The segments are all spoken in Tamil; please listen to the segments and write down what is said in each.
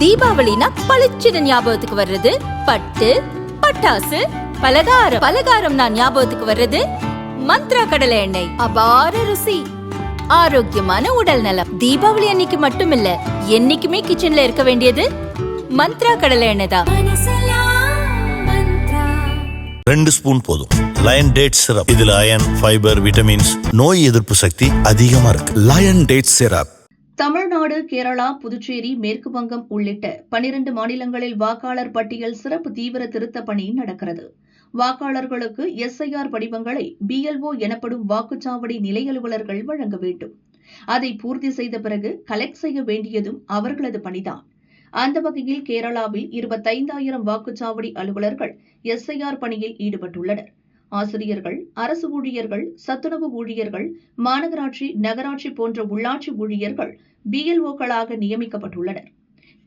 தீபாவளினா பளிச்சுன்னு ஞாபகத்துக்கு வர்றது. பட்டு பட்டாசு பலகாரம். பலகாரம் நான் ஞாபகத்துக்கு வர்றது. மந்த்ரா கடலை எண்ணெய். அபார ருசி. ஆரோக்கியமான உடல் நலம். தீபாவளி அன்னைக்கு மட்டும் இல்ல என்னைக்குமே கிச்சன்ல இருக்க வேண்டியது மந்த்ரா கடலை எண்ணெய் தான். ரெண்டு ஸ்பூன் போதும். லயன் டேட் சிரப் இதுல அயன் ஃபைபர் விட்டமின்ஸ் நோய் எதிர்ப்பு சக்தி அதிகமா இருக்கு. Lion date syrup Tamil Nadu Kerala Puducherry மேற்கு வங்கம் உள்ளிட்ட பனிரண்டு மாநிலங்களில் வாக்காளர் பட்டியல் சிறப்பு தீவிர திருத்த பணி நடக்கிறது. வாக்காளர்களுக்கு எஸ்ஐஆர் படிவங்களை பிஎல்ஓ எனப்படும் வாக்குச்சாவடி நிலை அலுவலர்கள் வழங்க வேண்டும். அதை பூர்த்தி செய்த பிறகு கலெக்ட் செய்ய வேண்டியதும் அவர்களது பணிதான். அந்த வகையில் கேரளாவில் இருபத்தைந்தாயிரம் வாக்குச்சாவடி அலுவலர்கள் எஸ்ஐஆர் பணியில் ஈடுபட்டுள்ளனர். ஆசிரியர்கள் அரசு ஊழியர்கள் சத்துணவு ஊழியர்கள் மாநகராட்சி நகராட்சி போன்ற உள்ளாட்சி ஊழியர்கள் பிஎல்ஓக்களாக நியமிக்கப்பட்டுள்ளனர்.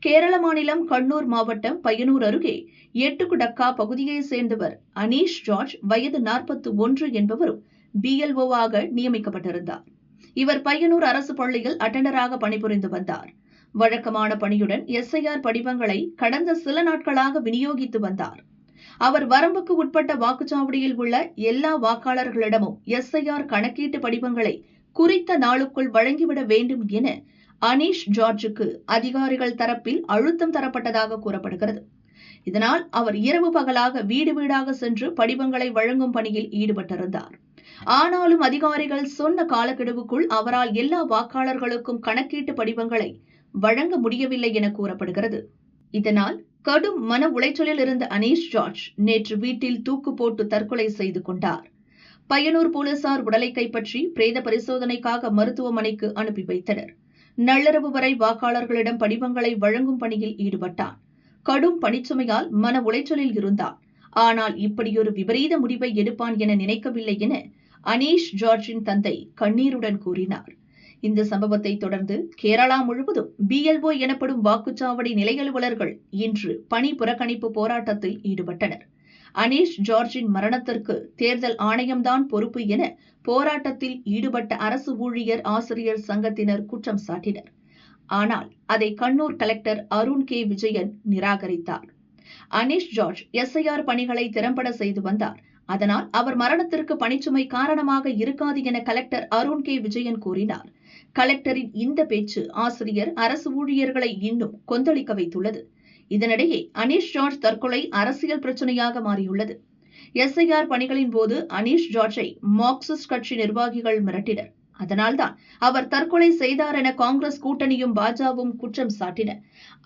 கேரள மாநிலம் கண்ணூர் மாவட்டம் பையனூர் அருகே எட்டுக்குடக்கா பகுதியைச் சேர்ந்தவர் அனீஷ் ஜார்ஜ் வயது நாற்பத்து ஒன்று என்பவரும் பிஎல்ஓவாக நியமிக்கப்பட்டிருந்தார். இவர் பையனூர் அரசு பள்ளியில் அட்டண்டராக பணிபுரிந்து வந்தார். வழக்கமான பணியுடன் எஸ்ஐஆர் படிவங்களை கடந்த சில நாட்களாக விநியோகித்து வந்தார். அவர் வரம்புக்கு உட்பட்ட வாக்குச்சாவடியில் உள்ள எல்லா வாக்காளர்களிடமும் எஸ்ஐஆர் கணக்கீட்டு படிவங்களை குறித்த நாளுக்குள் வழங்கிவிட வேண்டும் என அனீஷ் ஜார்ஜுக்கு அதிகாரிகள் தரப்பில் அழுத்தம் தரப்பட்டதாக கூறப்படுகிறது. இதனால் அவர் இரவு பகலாக வீடு வீடாக சென்று படிவங்களை வழங்கும் பணியில் ஈடுபட்டிருந்தார். ஆனாலும் அதிகாரிகள் சொன்ன காலக்கெடுவுக்குள் அவரால் எல்லா வாக்காளர்களுக்கும் கணக்கீட்டு படிவங்களை வழங்க முடியவில்லை என கூறப்படுகிறது. இதனால் கடும் மன உளைச்சலில் இருந்த அனீஷ் ஜார்ஜ் நேற்று வீட்டில் தூக்கு போட்டு தற்கொலை செய்து கொண்டார். பையனூர் போலீசார் உடலை கைப்பற்றி பிரேத பரிசோதனைக்காக மருத்துவமனைக்கு அனுப்பி வைத்தனர். நள்ளிரவு வரை வாக்காளர்களிடம் படிவங்களை வழங்கும் பணியில் ஈடுபட்டான் கடும் பணிச்சுமையால் மன உளைச்சலில் இருந்தான் ஆனால் இப்படியொரு விபரீத முடிவை எடுப்பான் என நினைக்கவில்லை என அனீஷ் ஜார்ஜின் தந்தை கண்ணீருடன் கூறினார். இந்த சம்பவத்தை தொடர்ந்து கேரளா முழுவதும் பிஎல்ஓ எனப்படும் வாக்குச்சாவடி நிலை அலுவலர்கள் இன்று பணி புறக்கணிப்பு போராட்டத்தில் ஈடுபட்டனர். அனீஷ் ஜார்ஜின் மரணத்திற்கு தேர்தல் ஆணையம்தான் பொறுப்பு என போராட்டத்தில் ஈடுபட்ட அரசு ஊழியர் ஆசிரியர் சங்கத்தினர் குற்றம் சாட்டினர். ஆனால் அதை கண்ணூர் கலெக்டர் அருண் கே. விஜயன் நிராகரித்தார். அனீஷ் ஜார்ஜ் எஸ்ஐஆர் பணிகளை திறம்பட செய்து வந்தார். அதனால் அவர் மரணத்திற்கு பணிச்சுமை காரணமாக இருக்காது என கலெக்டர் அருண் கே. விஜயன் கூறினார். கலெக்டரின் இந்த பேச்சு ஆசிரியர் அரசு ஊழியர்களை இன்னும் கொந்தளிக்க வைத்துள்ளது. இதனிடையே அனீஷ் ஜார்ஜ் தற்கொலை அரசியல் பிரச்சனையாக மாறியுள்ளது. எஸ்ஐஆர் பணிகளின் போது அனீஷ் ஜார்ஜை மார்க்சிஸ்ட் கட்சி நிர்வாகிகள் மிரட்டினர். அதனால்தான் அவர் தற்கொலை செய்தார் என காங்கிரஸ் கூட்டணியும் பாஜகவும் குற்றம் சாட்டின.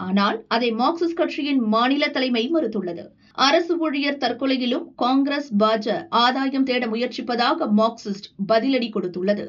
ஆனால் அதை மார்க்சிஸ்ட் கட்சியின் மாநில தலைமை மறுத்துள்ளது. அரசு ஊழியர் தற்கொலையிலும் காங்கிரஸ் பாஜ ஆதாயம் தேட முயற்சிப்பதாக மார்க்சிஸ்ட் பதிலடி கொடுத்துள்ளது.